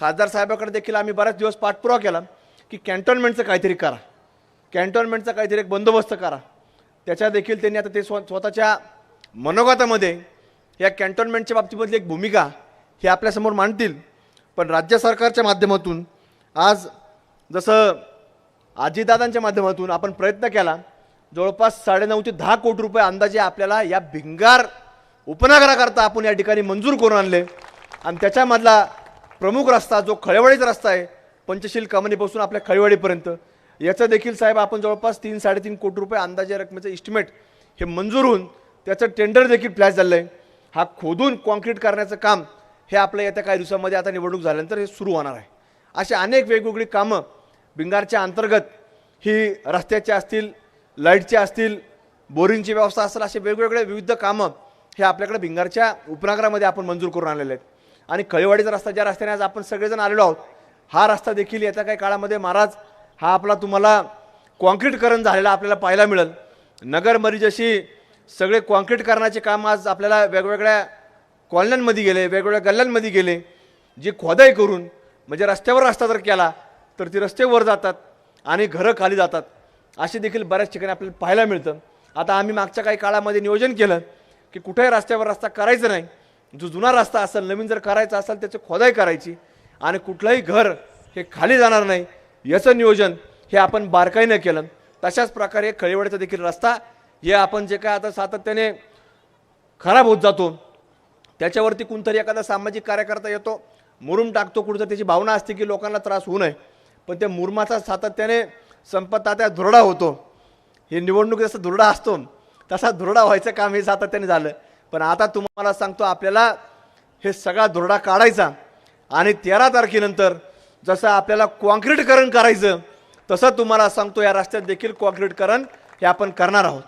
खासदार साहेबाकडे देखील आम्ही बऱ्याच दिवस पाठपुरावा केला की कॅन्टोनमेंटचं काहीतरी करा. कॅन्टोन्मेंटचा काहीतरी एक बंदोबस्त करा. त्याच्या देखील त्यांनी आता ते स्व स्वतःच्या मनोगतामध्ये या कॅन्टोनमेंटच्या बाबतीमधली एक भूमिका ही आपल्यासमोर मांडतील. पण राज्य सरकारच्या माध्यमातून आज जसं आजीदादांच्या माध्यमातून आपण प्रयत्न केला जवळपास साडेनऊ ते दहा कोटी रुपये अंदाजे आपल्याला या भिंगार उपनगराकरता आपण या ठिकाणी मंजूर करून आणले. आणि त्याच्यामधला प्रमुख रस्ता जो खळेवाडीचा रस्ता आहे पंचशील कमानीपासून आपल्या खळेवाडीपर्यंत. याचं देखील साहेब आपण जवळपास तीन साडेतीन कोटी रुपये अंदाजे रकमेचं इस्टिमेट हे मंजूर होऊन त्याचं टेंडर देखील फ्लॅश झालं आहे हा खोदून कॉन्क्रीट करण्याचं काम हे आपल्या येत्या काही दिवसामध्ये आता निवडणूक झाल्यानंतर हे सुरू होणार आहे. अशी अनेक वेगवेगळी कामं भिंगारच्या अंतर्गत ही रस्त्याचे असतील लाईटचे असतील बोरिंगची व्यवस्था असेल असे वेगवेगळे विविध कामं हे आपल्याकडे भिंगारच्या उपनगरामध्ये आपण मंजूर करून आणलेले आहेत. आणि कळेवाडीचा रस्ता ज्या रस्त्याने आज आपण सगळेजण आलेलो आहोत हा रस्ता देखील येत्या काही काळामध्ये महाराज हा आपला तुम्हाला कॉन्क्रीटकरण झालेला आपल्याला पाहायला मिळेल. नगरमध्ये जशी सगळे कॉन्क्रीटकरणाचे काम आज आपल्याला वेगवेगळ्या कॉलन्यांमध्ये गेले वेगवेगळ्या गल्ल्यांमध्ये गेले जी खोदाई करून म्हणजे रस्त्यावर रस्ता जर केला तर ती रस्तेवर जातात आणि घरं खाली जातात. असे देखील बऱ्याच ठिकाणी आपल्याला पाहायला मिळतं. आता आम्ही मागच्या काही काळामध्ये नियोजन केलं की कुठेही रस्त्यावर रस्ता करायचा नाही. जो जुना रस्ता असेल नवीन जर करायचा असेल त्याची खोदाई करायची. आणि कुठलंही घर हे खाली जाणार नाही. याचं नियोजन हे आपण बारकाईनं केलं. तशाच प्रकारे खळीवाडीचा देखील रस्ता हे आपण जे काय आता सातत्याने खराब होत जातो त्याच्यावरती कोणतरी एखादा सामाजिक कार्यकर्ता येतो मुरुम टाकतो कुठं त्याची भावना असते की लोकांना त्रास होऊ नये. पण त्या मुरुमाचा सातत्याने संपत्ता त्या धुरडा होतो. हे निवडणुकीत जसं धुरडा असतो तसा धुरडा व्हायचं काम हे सातत्याने झालं. पण आता तुम्हाला सांगतो आपल्याला हे सगळा दुरडा काढायचा. आणि तेरा तारखेनंतर जसं आपल्याला कॉन्क्रीटकरण करायचं तसं तुम्हाला सांगतो या रस्त्यात देखील कॉन्क्रीटकरण हे आपण करणार आहोत.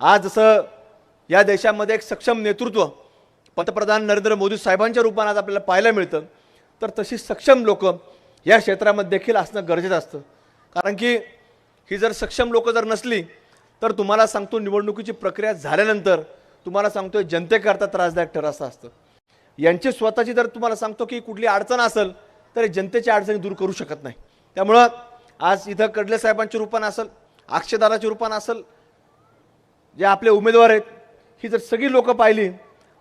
आज जसं या देशामध्ये एक सक्षम नेतृत्व पंतप्रधान नरेंद्र मोदी साहेबांच्या रूपानं आज आपल्याला पाहायला मिळतं तर तशी सक्षम लोक या क्षेत्रामध्ये देखील असणं गरजेचं असतं. कारण की ही जर सक्षम लोक जर नसली तर तुम्हाला सांगतो निवडणुकीची प्रक्रिया झाल्यानंतर तुम्हाला सांगतो जनतेकरता त्रासदायक ठरत असतं. यांची स्वतःची जर तुम्हाला सांगतो की कुठली अडचण असेल तर जनतेच्या अडचणी दूर करू शकत नाही. त्यामुळं आज इथं कडले साहेबांच्या रूपानं असेल अक्षयदाराच्या रूपानं असेल जे आपले उमेदवार आहेत ही जर सगळी लोकं पाहिली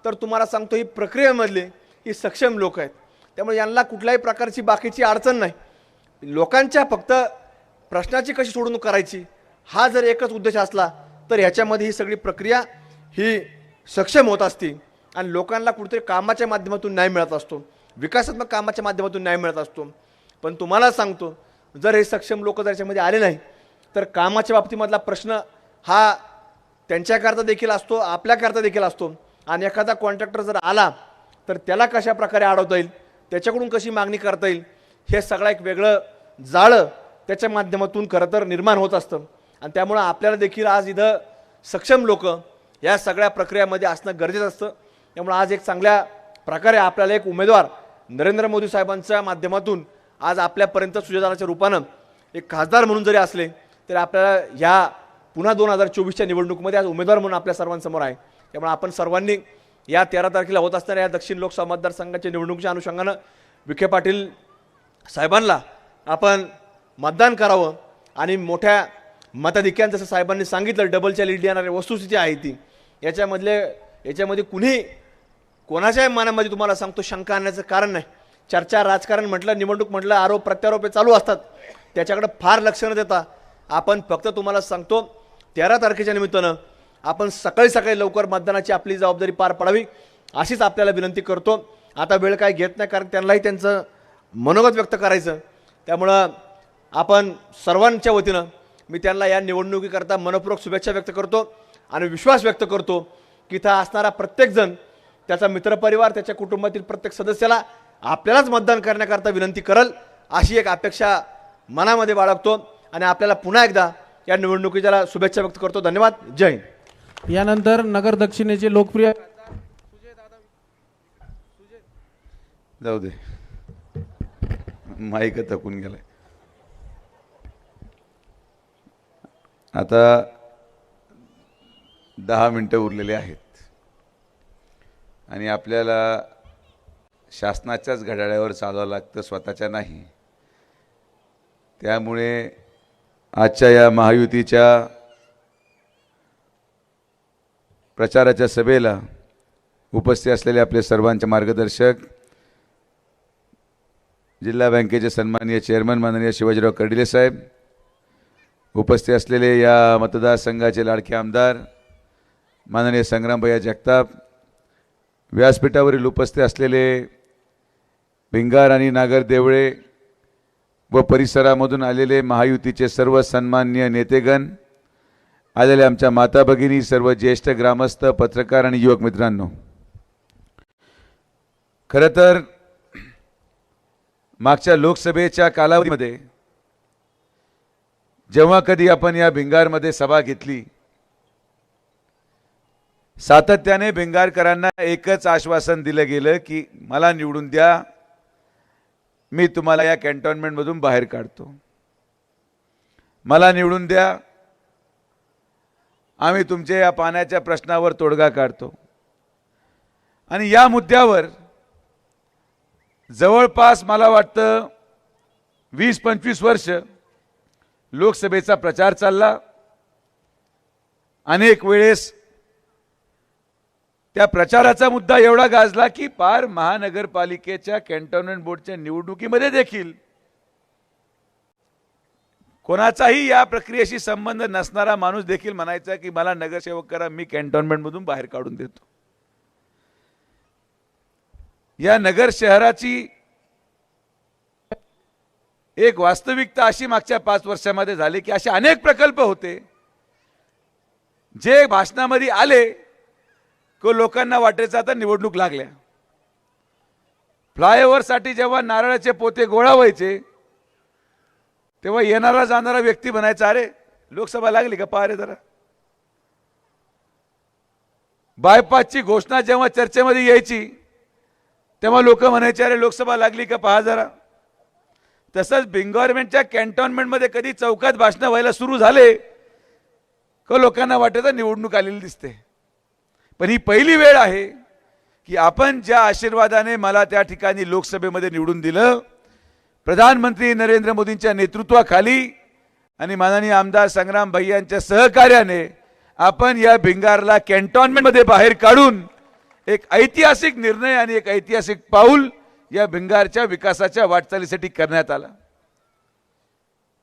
तर तुम्हाला सांगतो ही प्रक्रियेमधली ही सक्षम लोक आहेत. त्यामुळे यांना कुठल्याही प्रकारची बाकीची अडचण नाही. लोकांच्या फक्त प्रश्नाची कशी सोडवणूक करायची हा जर एकच उद्देश असला तर ह्याच्यामध्ये ही सगळी प्रक्रिया ही सक्षम होत असते आणि लोकांना कुठेतरी कामाच्या माध्यमातून न्याय मिळत असतो. विकासात्मक कामाच्या माध्यमातून न्याय मिळत असतो. पण तुम्हाला सांगतो जर हे सक्षम लोक जर याच्यामध्ये आले नाही तर कामाच्या बाबतीमधला प्रश्न हा त्यांच्याकरता देखील असतो आपल्याकरता देखील असतो. आणि एखादा कॉन्ट्रॅक्टर जर आला तर त्याला कशा प्रकारे अडवता येईल त्याच्याकडून कशी मागणी करता येईल हे सगळं एक वेगळं जाळं त्याच्या माध्यमातून खरं तर निर्माण होत असतं. आणि त्यामुळं आपल्याला देखील आज इथं सक्षम लोक या सगळ्या प्रक्रियामध्ये असणं गरजेचं असतं. त्यामुळं आज एक चांगल्या प्रकारे आपल्याला एक उमेदवार नरेंद्र मोदी साहेबांच्या माध्यमातून आज आपल्यापर्यंत सुजादाराच्या रूपानं एक खासदार म्हणून जरी असले तरी आपल्याला ह्या पुन्हा दोन हजार चोवीसच्या निवडणुकीमध्ये आज उमेदवार म्हणून आपल्या सर्वांसमोर आहे. त्यामुळे आपण सर्वांनी या तेरा तारखेला होत असणाऱ्या या दक्षिण लोकसभा मतदारसंघाच्या निवडणुकीच्या अनुषंगानं विखे पाटील साहेबांना आपण मतदान करावं आणि मोठ्या मताधिक्यान जसं साहेबांनी सांगितलं डबलच्या लीड येणारी वस्तुस्थिती आहे ती. याच्यामधले याच्यामध्ये कुणी कोणाच्याही मनामध्ये तुम्हाला सांगतो शंका आणण्याचं कारण नाही. चर्चा राजकारण म्हटलं निवडणूक म्हटलं आरोप प्रत्यारोप चालू असतात. त्याच्याकडे फार लक्ष न देता आपण फक्त तुम्हाला सांगतो तेरा तारखेच्या निमित्तानं आपण सकाळी सकाळी लवकर मतदानाची आपली जबाबदारी पार पडावी अशीच आपल्याला विनंती करतो. आता वेळ काय घेत नाही कारण त्यांनाही त्यांचं मनोगत व्यक्त करायचं. त्यामुळं आपण सर्वांच्या वतीनं मी त्यांना या निवडणुकीकरता मनपूर्वक शुभेच्छा व्यक्त करतो. आणि विश्वास व्यक्त करतो की इथं असणारा प्रत्येकजण त्याचा मित्रपरिवार त्याच्या कुटुंबातील प्रत्येक सदस्याला आपल्यालाच मतदान करण्याकरता विनंती करल अशी एक अपेक्षा मनामध्ये बाळगतो. आणि आपल्याला पुन्हा एकदा या निवडणुकीच्या शुभेच्छा व्यक्त करतो. धन्यवाद. जय हिंद. यानंतर नगर दक्षिणेचे लोकप्रिय जाऊ दे. माईक थकून गेलाय. आता दहा मिनटं उरलेले आहेत. आणि आपल्याला शासनाच्याच घड्याळ्यावर चालावं लागतं स्वतःच्या नाही. त्यामुळे आजच्या या महायुतीच्या प्रचाराच्या सभेला उपस्थित असलेले आपले सर्वांचे मार्गदर्शक जिल्हा बँकेचे सन्माननीय चेअरमन माननीय शिवाजीराव कर्डिले साहेब उपस्थित असलेले या मतदारसंघाचे लाडके आमदार माननीय संग्रामभैया जगताप व्यासपीठावरील उपस्थित असलेले भिंगार आणि नागर देवळे व परिसरामधून आलेले महायुतीचे सर्व सन्माननीय नेतेगण आलेले आमच्या माता भगिनी सर्व ज्येष्ठ ग्रामस्थ पत्रकार आणि युवक मित्रांनो. खरं तर मागच्या लोकसभेच्या कालावधीमध्ये जेव्हा कधी आपण या भिंगारमध्ये सभा घेतली सातत्याने भिंगारकरांना एकच आश्वासन दिलं गेलं की मला निवडून द्या मी तुम्हाला या कॅन्टॉन्मेंटमधून बाहेर काढतो. मला निवडून द्या आम्ही तुमच्या या पाण्याच्या प्रश्नावर तोडगा काढतो. आणि या मुद्द्यावर जवळपास मला वाटतं वीस पंचवीस वर्ष लोकसभेचा प्रचार चालला. अनेक वेळेस त्या प्रचाराचा मुद्दा एवढा गाजला की पार महानगरपालिकेच्या कॅन्टोन्मेंट बोर्डच्या निवडणुकीमध्ये देखील. कोणाचाही या प्रक्रियेशी संबंध नसणारा माणूस देखील म्हणायचा की मला नगरसेवक करा मी कॅन्टोन्मेंटमधून बाहेर काढून देतो. या नगर शहराची एक वास्तविकता अशी मागच्या पाच वर्षामध्ये झाली की असे अनेक प्रकल्प होते. जे भाषणामध्ये आले को लोकांना वाटायचं आता निवडणूक लागल्या. फ्लायओव्हरसाठी जेव्हा नारळाचे पोते गोळा व्हायचे तेव्हा येणारा जाणारा व्यक्ती म्हणायचा अरे लोकसभा लागली का? पहा रे जरा. बायपासची घोषणा जेव्हा चर्चेमध्ये यायची तेव्हा लोक म्हणायचे अरे लोकसभा लागली का? पहा जरा. तसंच बिंगॉरमेंटच्या कॅन्टॉनमेंटमध्ये कधी चौकात भाषणं व्हायला सुरू झाले का लोकांना वाटायचं निवडणूक आलेली दिसते. पण ही पहिली वेळ आहे की आपण ज्या आशीर्वादाने मला त्या ठिकाणी लोकसभेमध्ये निवडून दिलं प्रधानमंत्री नरेंद्र मोदींच्या नेतृत्वाखाली आणि माननीय आमदार संग्राम भैयांच्या सहकार्याने आपण या भिंगारला कॅन्टॉनमेंटमध्ये बाहेर काढून एक ऐतिहासिक निर्णय आणि एक ऐतिहासिक पाऊल या भिंगारच्या विकासाच्या वाटचालीसाठी करण्यात आला.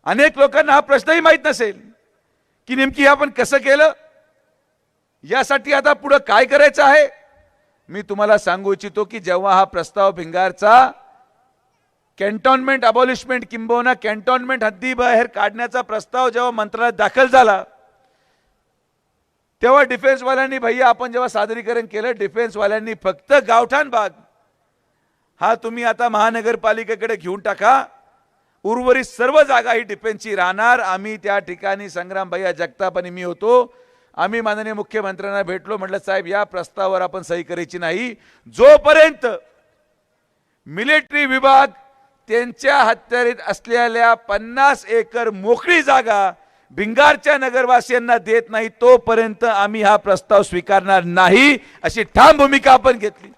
अनेक लोकांना हा प्रश्नही माहीत नसेल की नेमकी हे आपण कसं केलं? यासाठी आता पुढं काय करायचं आहे? मी तुम्हाला सांगू इच्छितो की जेव्हा हा प्रस्ताव भिंगारचा कॅन्टॉनमेंट अबॉलिशमेंट किंबहुना कॅन्टॉनमेंट हद्दीबाहेर काढण्याचा प्रस्ताव जेव्हा मंत्रालयात दाखल झाला तेव्हा डिफेन्सवाल्यांनी भैया आपण जेव्हा सादरीकरण केलं डिफेन्सवाल्यांनी फक्त गावठाण भाग हा तुम्ही आता महानगरपालिकेकडे घेऊन टाका. उर्वरित सर्व जागा ही डिफेन्सची राहणार. आम्ही त्या ठिकाणी संग्राम भैया जगताप आणि मी होतो. आम्ही माननीय मुख्यमंत्र्यांना भेटलो म्हटलं साहेब या प्रस्तावावर आपण सही करायची नाही. जोपर्यंत मिलिटरी विभाग त्यांच्या हत्यारीत असलेल्या पन्नास एकर मोकळी जागा भिंगारच्या नगरवासियांना देत नाही तोपर्यंत आम्ही हा प्रस्ताव स्वीकारणार नाही अशी ठाम भूमिका आपण घेतली.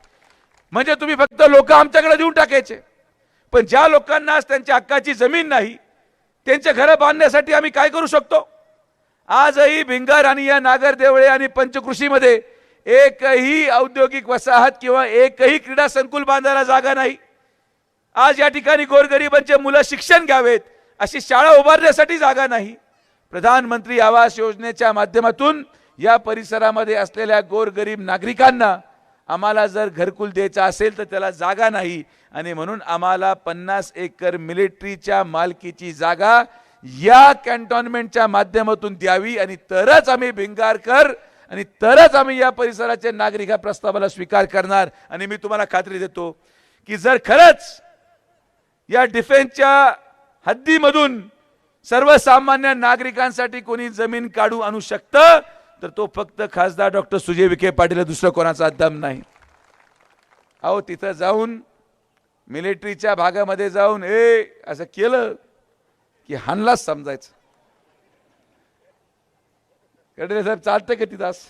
म्हणजे तुम्ही फक्त लोक आमच्याकडे देऊन टाकायचे. पण ज्या लोकांना आज त्यांच्या हक्काची जमीन नाही त्यांचे घरं बांधण्यासाठी आम्ही काय करू शकतो? आजही भिंगार आणि या नागर देवळे आणि पंचकृषीमध्ये एकही औद्योगिक वसाहत किंवा एकही क्रीडा संकुल बांधायला जागा नाही. आज या ठिकाणी गोरगरिबांचे मुलं शिक्षण घ्यावेत अशी शाळा उभारण्यासाठी जागा नाही. प्रधानमंत्री आवास योजनेच्या माध्यमातून या परिसरामध्ये असलेल्या गोरगरीब नागरिकांना आम्हाला जर घरकुल द्यायचं असेल तर त्याला जागा नाही. आणि म्हणून आम्हाला पन्नास एकर मिलिटरीच्या मालकीची जागा या कॅन्टॉनमेंटच्या माध्यमातून द्यावी आणि तरच आम्ही भिंगारकर आणि तरच आम्ही या परिसराचे नागरिक या प्रस्तावाला स्वीकार करणार. आणि मी तुम्हाला खात्री देतो की जर खरंच या डिफेन्सच्या हद्दीमधून सर्वसामान्य नागरिकांसाठी कोणी जमीन काढू आणू शकतं तर तो फक्त खासदार डॉक्टर सुजय विखे पाटील दुसरं कोणाचा दम नाही. अहो तिथं जाऊन मिलिटरीच्या भागामध्ये जाऊन ए असं केलं की हानलाच समजायचं. कडे साहेब चालतं का तास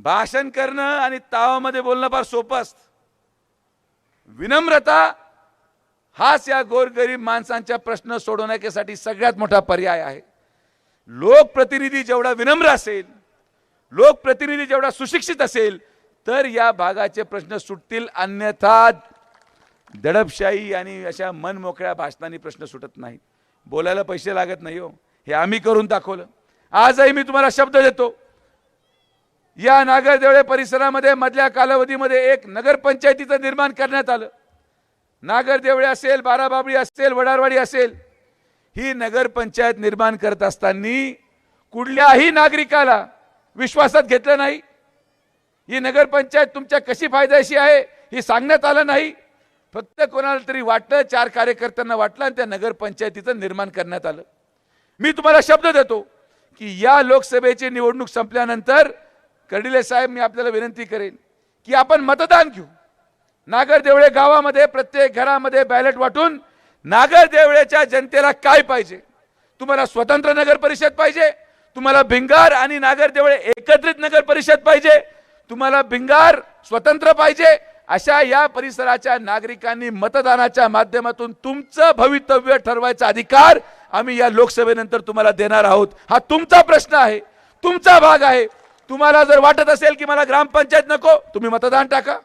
भाषण करणं आणि तावामध्ये बोलणं फार सोपं असतं. विनम्रता हाच या गोरगरीब माणसांच्या प्रश्न सोडवण्यासाठी सगळ्यात मोठा पर्याय आहे. लोकप्रतिनिधी जेवढा विनम्र असेल लोकप्रतिनिधी जेवढा सुशिक्षित असेल तर या भागाचे प्रश्न सुटतील अन्यथा दडपशाही आणि अशा मनमोकळ्या भाषणांनी प्रश्न सुटत नाहीत. बोलायला पैसे लागत नाही हो. हे आम्ही करून दाखवलं. आजही मी तुम्हाला शब्द देतो. या नागरदेवळे परिसरामध्ये मधल्या कालावधीमध्ये एक नगरपंचायतीचं निर्माण करण्यात आलं. नागरदेवळे असेल बाराबाबळी असेल वडारवाडी असेल ही नगरपंचायत निर्माण करत असताना कुठल्याही नागरिकाला विश्वासात घेतलं नाही. ही नगरपंचायत तुमच्या कशी फायद्याशी आहे हे सांगण्यात आलं नाही. फक्त कोणाला तरी वाटलं चार कार्यकर्त्यांना वाटलं आणि त्या नगरपंचायतीचं निर्माण करण्यात आलं. मी तुम्हाला शब्द देतो की या लोकसभेची निवडणूक संपल्यानंतर कर्डिले साहेब मी आपल्याला विनंती करेन की आपण मतदान घेऊ. नागरदेवळे गावामध्ये प्रत्येक घरामध्ये बॅलेट वाटून नागरदेवळेच्या जनतेला काय पाहिजे? तुम्हाला स्वतंत्र नगर परिषद पाहिजे तुम्हाला भिंगार आणि नागरदेवळे एकत्रित नगर परिषद पाहिजे तुम्हाला भिंगार स्वतंत्र पाहिजे अशा या परिसराच्या नागरिकांनी मतदानाच्या माध्यमातून तुमचं भवितव्य ठरवायचा अधिकार आम्ही या लोकसभेनंतर तुम्हाला देणार आहोत. हा तुमचा प्रश्न आहे. तुमचा भाग आहे. तुम्हाला जर वाटत असेल की मला ग्रामपंचायत नको तुम्ही मतदान टाका.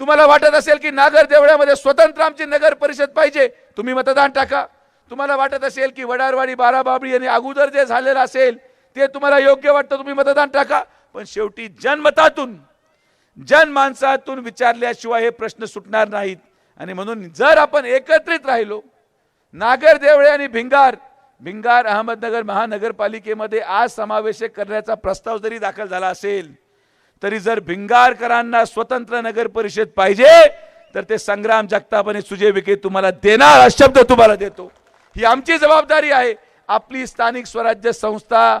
तुम्हाला वाटत असेल की नागर देवळ्यामध्ये स्वतंत्र आमची नगर परिषद पाहिजे तुम्ही मतदान टाका. तुम्हाला वाटत असेल की वडारवाडी बाराबाबळी आणि अगोदर जे झालेलं असेल ते तुम्हाला योग्य वाटतं तुम्ही मतदान टाका. पण शेवटी जनमतातून जनमानसातून विचारल्याशिवाय हे प्रश्न सुटणार नाहीत. आणि म्हणून जर आपण एकत्रित राहिलो नागर देवळे आणि भिंगार भिंगार अहमदनगर महानगरपालिकेमध्ये आज समावेश करण्याचा प्रस्ताव जरी दाखल झाला असेल तरी जर भिंगारकरांना स्वतंत्र नगर परिषद पाहिजे तर ते संग्राम जगताप आणि सुजय विखे तुम्हाला देणार हा शब्द तुम्हाला देतो. ही आमची जबाबदारी आहे. आपली स्थानिक स्वराज्य संस्था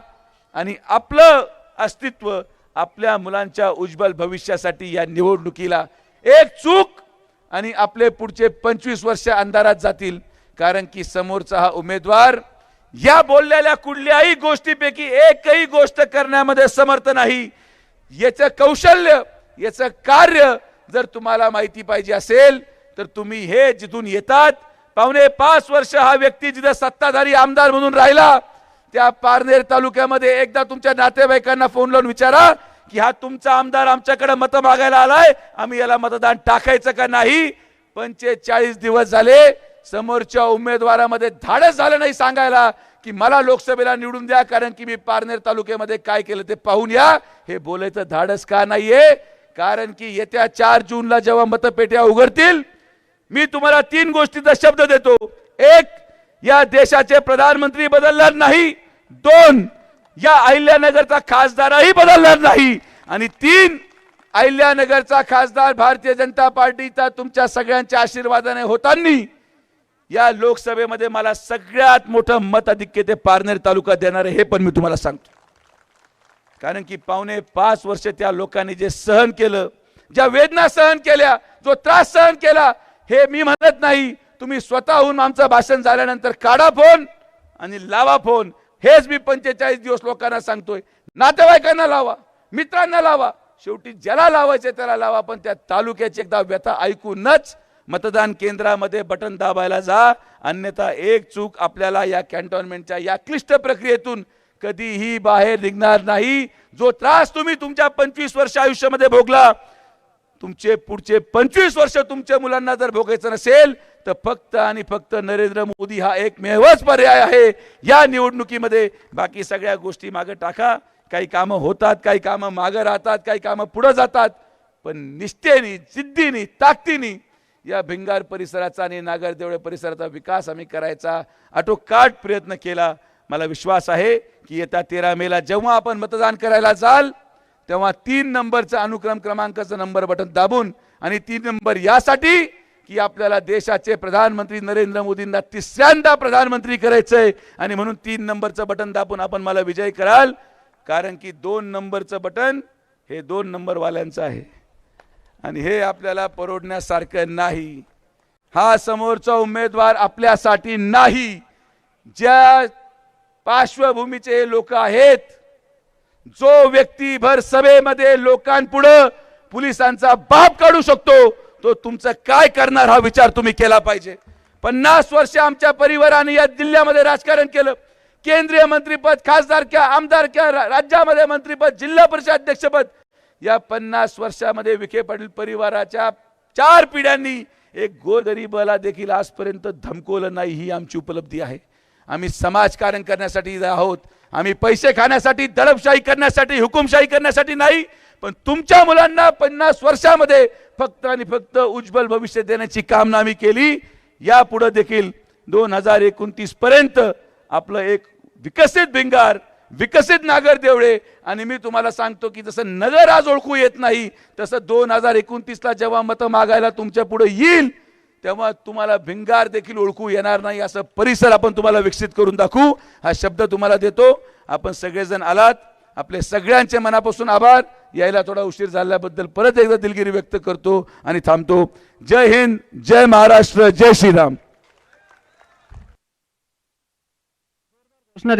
आणि आपलं अस्तित्व आपल्या मुलांच्या उज्ज्वल भविष्यासाठी या निवडणुकीला एक चूक आणि आपले पुढचे पंचवीस वर्ष अंधारात जातील. कारण की समोरचा हा उमेदवार या बोललेल्या कुठल्याही गोष्टीपैकी एकही गोष्ट करण्यामध्ये समर्थ नाही. याचं कौशल्य याचं कार्य जर तुम्हाला माहिती पाहिजे असेल तर तुम्ही हे जिथून येतात पावणे पाच वर्ष हा व्यक्ती जिथं सत्ताधारी आमदार म्हणून राहिला त्या पारनेर तालुक्यामध्ये एकदा तुमच्या नातेवाईकांना फोन लावून विचारा की हा तुमचा आमदार आमच्याकडे मतं मागायला आलाय. आम्ही याला मतदान टाकायचं का नाही? पंचेचाळीस दिवस झाले. समोरच्या उमेदवारामध्ये धाडस झालं नाही सांगायला की मला लोकसभेला निवडून द्या कारण की मी पारनेर तालुक्यामध्ये काय केलं ते पाहून या. हे बोलायचं धाडस का नाहीये? कारण की येत्या चार जूनला जेव्हा मतपेट्या उघडतील मी तुम्हाला तीन गोष्टीचा शब्द देतो. एक या देशाचे प्रधानमंत्री बदलणार नाही. दोन या अहिल्यानगरचा खासदारही बदलणार नाही. आणि तीन अहिल्यानगरचा खासदार भारतीय जनता पार्टीचा तुमच्या सगळ्यांच्या आशीर्वादाने होताना या लोकसभेमध्ये मला सगळ्यात मोठं मत अधिक्य ते पारनेर तालुका देणार आहे हे पण मी तुम्हाला सांगतो. कारण की पावणे पाच वर्ष त्या लोकांनी जे सहन केलं ज्या वेदना सहन केल्या जो त्रास सहन केला हे मी म्हणत नाही. तुम्ही स्वतःहून आमचं भाषण झाल्यानंतर काढा फोन आणि लावा फोन. हेच मी पंचेचाळीस दिवस लोकांना सांगतोय. नातेवाईकांना लावा मित्रांना लावा. शेवटी ज्याला लावायचे त्याला लावा पण त्या तालुक्याची एकदा व्यथा ऐकूनच मतदान केंद्रामध्ये बटन दाबायला जा. अन्यथा एक चूक आपल्याला या कॅन्टोन्मेंटच्या या क्लिष्ट प्रक्रियेतून कधीही बाहेर निघणार नाही. जो त्रास तुम्ही तुमच्या पंचवीस वर्ष आयुष्यामध्ये भोगला तुमचे पुढचे पंचवीस वर्ष तुमच्या मुलांना जर भोगायचं नसेल तर फक्त आणि फक्त नरेंद्र मोदी हा एकमेवच पर्याय आहे. या निवडणुकीमध्ये बाकी सगळ्या गोष्टी मागे टाका. काही कामं होतात काही कामं मागं राहतात काही कामं पुढं जातात. पण निष्ठेनी जिद्दीनी ताकदीनी या भिंगार परिसराचा आणि नागरदेवळे परिसराचा विकास आम्ही करायचा. आटोकाट प्रयत्न केला. मला विश्वास आहे की येत्या तेरा मेला जेव्हा आपण मतदान करायला जाल तेव्हा तीन नंबरचं अनुक्रम क्रमांकाचं नंबर बटन दाबून आणि तीन नंबर यासाठी की आपल्याला देशाचे प्रधानमंत्री नरेंद्र मोदींना तिसऱ्यांदा प्रधानमंत्री करायचंय. आणि म्हणून तीन नंबरचं बटन दाबून आपण मला विजय कराल. कारण की दोन नंबरचं बटन हे दोन नंबरवाल्यांचं आहे. आणि हे आपल्याला परवडण्यासारखं नाही. हा समोरचा उमेदवार आपल्यासाठी नाही. ज्या पार्श्वभूमीचे लोक आहेत जो व्यक्ती भर सभेमध्ये लोकांपुढं पोलिसांचा बाप काढू शकतो तो तुमचं काय करणार हा विचार तुम्ही केला पाहिजे. पन्नास वर्ष आमच्या परिवाराने या जिल्ह्यामध्ये राजकारण केलं. केंद्रीय मंत्रीपद खासदार क्या आमदार क्या राज्यामध्ये मंत्रीपद जिल्हा परिषद अध्यक्षपद. या पन्नास वर्षामध्ये विखे पाटील परिवाराच्या चार पिढ्यांनी एक गोरगरीबाला देखील आजपर्यंत धमकवलं नाही ही आमची उपलब्धी आहे. आम्ही समाजकारण करण्यासाठी आहोत. आम्ही पैसे खाण्यासाठी दडपशाही करण्यासाठी हुकुमशाही करण्यासाठी नाही पण तुमच्या मुलांना पन्नास वर्षामध्ये फक्त आणि फक्त उज्ज्वल भविष्य देण्याची कामना आम्ही केली. यापुढं देखील दोन हजार एकोणतीस पर्यंत आपलं एक विकसित भिंगार विकसित नागर देवळे आणि मी तुम्हाला सांगतो की जसं नगर आज ओळखू येत नाही तसं दोन हजार एकोणतीसला जेव्हा मतं मागायला तुमच्यापुढे येईल तेव्हा तुम्हाला भिंगार देखील ओळखू येणार नाही असं परिसर आपण तुम्हाला विकसित करून दाखवू. हा शब्द तुम्हाला देतो. आपण सगळेजण आलात. आपले सगळ्यांचे मनापासून आभार. यायला थोडा उशीर झाल्याबद्दल परत एकदा दिलगिरी व्यक्त करतो आणि थांबतो. जय हिंद जय महाराष्ट्र जय श्रीराम. प्रश्न